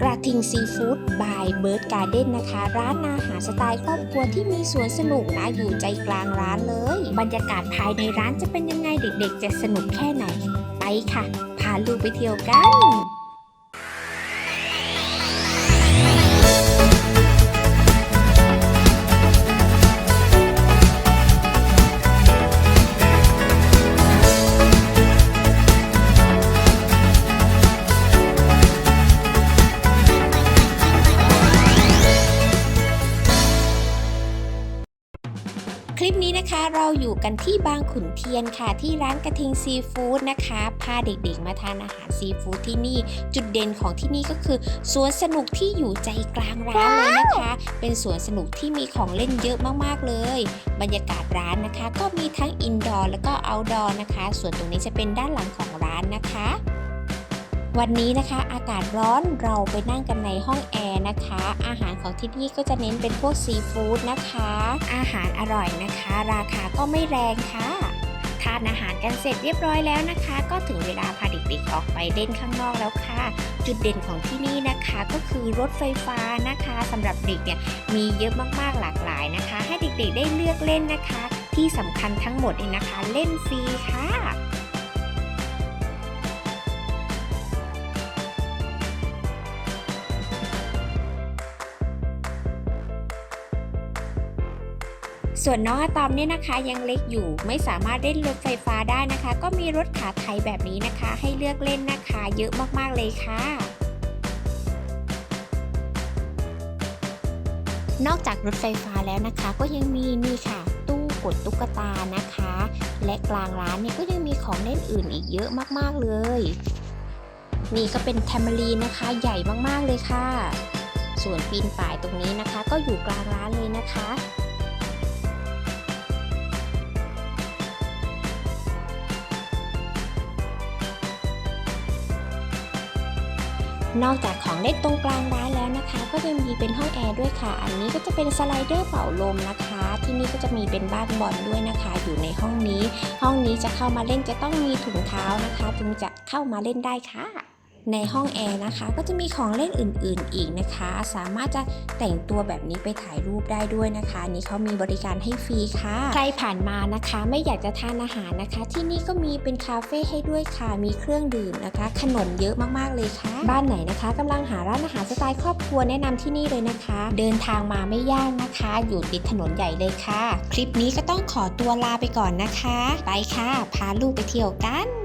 กระทิงซีฟู้ดบายเบิร์ดการ์เด้นนะคะ ร้านอาหารสไตล์ครอบครัวที่มีสวนสนุกนะอยู่ใจกลางร้านเลย บรรยากาศภายในร้านจะเป็นยังไงเด็กๆ จะสนุกแค่ไหน ไปค่ะ พาลูกไปเที่ยวกัน คลิปนี้นะคะเราอยู่กันที่บางขุนเทียนค่ะ ที่ร้านกระทิงซีฟู้ดนะคะพาเด็กๆมาทานอาหารซีฟู้ดที่นี่ จุดเด่นของที่นี่ก็คือสวนสนุกที่อยู่ใจกลางร้านเลยนะคะ เป็นสวนสนุกที่มีของเล่นเยอะมากๆเลย บรรยากาศร้านนะคะ ก็มีทั้งอินดอร์แล้วก็เอาท์ดอร์นะคะ ส่วนตรงนี้จะเป็นด้านหลังของร้านนะคะ วันนี้นะคะอากาศร้อนเราไปนั่งกันในห้องแอร์นะคะ อาหารของที่นี่ก็จะเน้นเป็นพวกซีฟู้ดนะคะ อาหารอร่อยนะคะ ราคาก็ไม่แรงค่ะทานอาหารกันเสร็จเรียบร้อยแล้วนะคะ ก็ถึงเวลาพาเด็กๆออกไปเล่นข้างนอกแล้วค่ะ จุดเด่นของที่นี่นะคะก็คือรถไฟฟ้านะคะสำหรับเด็กเนี่ยมีเยอะมากๆหลากหลายนะคะ ให้เด็กๆได้เลือกเล่นนะคะ ที่สำคัญทั้งหมดเลยนะคะ เล่นฟรีค่ะ ส่วนน้องอะตอมเนี่ยนะคะยังเล็กอยู่ไม่สามารถเล่นรถไฟฟ้าได้นะคะ ก็มีรถขาไทยแบบนี้นะคะ ให้เลือกเล่นนะคะ เยอะมากๆเลยค่ะนอกจากรถไฟฟ้าแล้วนะคะ ก็ยังมีนี่ค่ะ ตู้กดตุ๊กตานะคะ และกลางร้านเนี่ยก็ยังมีของเล่นอื่นอีกเยอะมากๆเลย นี่ก็เป็นแทมเบอรีนนะคะใหญ่มากๆเลยค่ะ ส่วนปีนป่ายตรงนี้นะคะ ก็อยู่กลางร้านเลยนะคะ นอกจากของเล่นตรงกลางร้านแล้วนะคะ ก็ยังมีเป็นห้องแอร์ด้วยค่ะ อันนี้ก็จะเป็นสไลเดอร์เป่าลมนะคะ ที่นี่ก็จะมีเป็นบ้านบอลด้วยนะคะ อยู่ในห้องนี้ ห้องนี้จะเข้ามาเล่นจะต้องมีถุงเท้านะคะ จึงจะเข้ามาเล่นได้ค่ะ ในห้องแอร์นะคะ ก็จะมีของเล่นอื่นๆ อีกนะคะ สามารถจะแต่งตัวแบบนี้ไปถ่ายรูปได้ด้วยนะคะนนี้เขามีบริการให้ฟรีค่ะ ใครผ่านมานะคะ ไม่อยากจะทานอาหารนะคะ ที่นี่ก็มีเป็นคาเฟ่ให้ด้วยค่ะ มีเครื่องดื่มนะคะ ขนมเยอะมากๆเลยค่ะ บ้านไหนนะคะกำลังหาร้านอาหารสไตล์ครอบครัวแนะนำที่นี่เลยนะคะ เดินทางมาไม่ยากนะคะ อยู่ติดถนนใหญ่เลยค่ะ คลิปนี้ก็ต้องขอตัวลาไปก่อนนะคะ ไปค่ะ พาลูกไปเที่ยวกัน